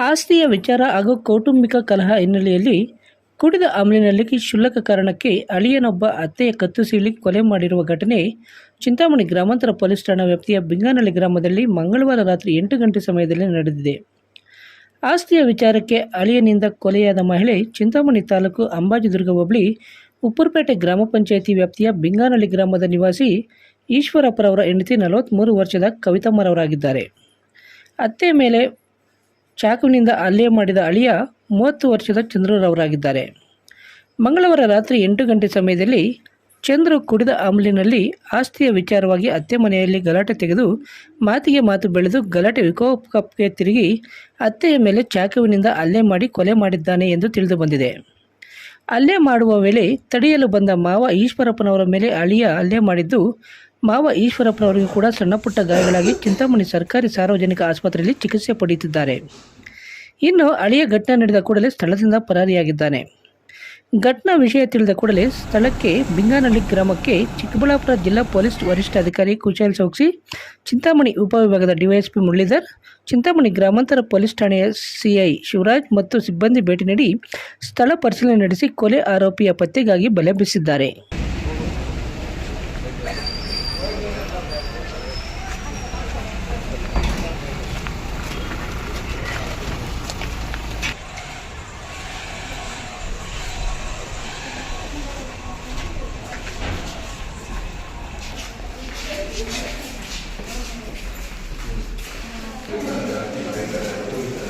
ಆಸ್ತಿಯ ವಿಚಾರ ಹಾಗೂ ಕೌಟುಂಬಿಕ ಕಲಹ ಹಿನ್ನೆಲೆಯಲ್ಲಿ ಕುಡಿದ ಅಮಲಿನಲ್ಲಿ ಕ್ಷುಲ್ಲಕ ಕಾರಣಕ್ಕೆ ಅಳಿಯನೊಬ್ಬ ಅತ್ತೆಯ ಕತ್ತು ಸೀಳಿ ಕೊಲೆ ಮಾಡಿರುವ ಘಟನೆ ಚಿಂತಾಮಣಿ ಗ್ರಾಮಾಂತರ ಪೊಲೀಸ್ ಠಾಣಾ ವ್ಯಾಪ್ತಿಯ ಬಿಂಗಾನಳ್ಳಿ ಗ್ರಾಮದಲ್ಲಿ ಮಂಗಳವಾರ ರಾತ್ರಿ ಎಂಟು ಗಂಟೆ ಸಮಯದಲ್ಲಿ ನಡೆದಿದೆ. ಆಸ್ತಿಯ ವಿಚಾರಕ್ಕೆ ಅಳಿಯನಿಂದ ಕೊಲೆಯಾದ ಮಹಿಳೆ ಚಿಂತಾಮಣಿ ತಾಲೂಕು ಅಂಬಾಜಿದುರ್ಗ ಹೋಬಳಿ, ಉಪ್ಪುರಪೇಟೆ ಗ್ರಾಮ ಪಂಚಾಯಿತಿ ವ್ಯಾಪ್ತಿಯ ಬಿಂಗಾನಳ್ಳಿ ಗ್ರಾಮದ ನಿವಾಸಿ ಈಶ್ವರಪ್ಪರವರ ಹೆಂಡತಿ ನಲವತ್ತ್ಮೂರು ವರ್ಷದ ಕವಿತಮ್ಮರವರಾಗಿದ್ದಾರೆ. ಅತ್ತೆ ಮೇಲೆ ಚಾಕುವಿನಿಂದ ಹಲ್ಲೆ ಮಾಡಿದ ಅಳಿಯ ಮೂವತ್ತು ವರ್ಷದ ಚಂದ್ರರವರಾಗಿದ್ದಾರೆ. ಮಂಗಳವಾರ ರಾತ್ರಿ ಎಂಟು ಗಂಟೆ ಸಮಯದಲ್ಲಿ ಚಂದ್ರು ಕುಡಿದ ಅಮಲಿನಲ್ಲಿ ಆಸ್ತಿಯ ವಿಚಾರವಾಗಿ ಅತ್ತೆ ಮನೆಯಲ್ಲಿ ಗಲಾಟೆ ತೆಗೆದು ಮಾತಿಗೆ ಮಾತು ಬೆಳೆದು ಗಲಾಟೆ ವಿಕೋಪಕ್ಕೆ ತಿರುಗಿ ಅತ್ತೆಯ ಮೇಲೆ ಚಾಕುವಿನಿಂದ ಹಲ್ಲೆ ಮಾಡಿ ಕೊಲೆ ಮಾಡಿದ್ದಾನೆ ಎಂದು ತಿಳಿದು ಬಂದಿದೆ. ಹಲ್ಲೆ ಮಾಡುವ ವೇಳೆ ತಡೆಯಲು ಬಂದ ಮಾವ ಈಶ್ವರಪ್ಪನವರ ಮೇಲೆ ಅಳಿಯ ಹಲ್ಲೆ ಮಾಡಿದ್ದು ಮಾವ ಈಶ್ವರಪ್ಪನವರಿಗೂ ಕೂಡ ಸಣ್ಣಪುಟ್ಟ ಗಾಯಗಳಾಗಿ ಚಿಂತಾಮಣಿ ಸರ್ಕಾರಿ ಸಾರ್ವಜನಿಕ ಆಸ್ಪತ್ರೆಯಲ್ಲಿ ಚಿಕಿತ್ಸೆ ಪಡೆಯುತ್ತಿದ್ದಾರೆ. ಇನ್ನು ಅಳಿಯ ಘಟನೆ ನಡೆದ ಕೂಡಲೇ ಸ್ಥಳದಿಂದ ಪರಾರಿಯಾಗಿದ್ದಾನೆ. ಘಟನಾ ವಿಷಯ ತಿಳಿದ ಕೂಡಲೇ ಸ್ಥಳಕ್ಕೆ ಬಿಂಗಾನಹಳ್ಳಿ ಗ್ರಾಮಕ್ಕೆ ಚಿಕ್ಕಬಳ್ಳಾಪುರ ಜಿಲ್ಲಾ ಪೊಲೀಸ್ ವರಿಷ್ಠಾಧಿಕಾರಿ ಕುಶಾಲ್ ಚೌಕ್ಸಿ, ಚಿಂತಾಮಣಿ ಉಪವಿಭಾಗದ ಡಿವೈಎಸ್ಪಿ ಮುರಳೀಧರ್, ಚಿಂತಾಮಣಿ ಗ್ರಾಮಾಂತರ ಪೊಲೀಸ್ ಠಾಣೆಯ ಸಿಐ ಶಿವರಾಜ್ ಮತ್ತು ಸಿಬ್ಬಂದಿ ಭೇಟಿ ನೀಡಿ ಸ್ಥಳ ಪರಿಶೀಲನೆ ನಡೆಸಿ ಕೊಲೆ ಆರೋಪಿಯ ಪತ್ತೆಗಾಗಿ ಬಲೆ ಬೀಸಿದ್ದಾರೆ.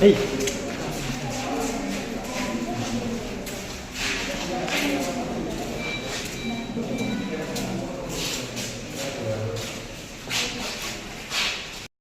哎。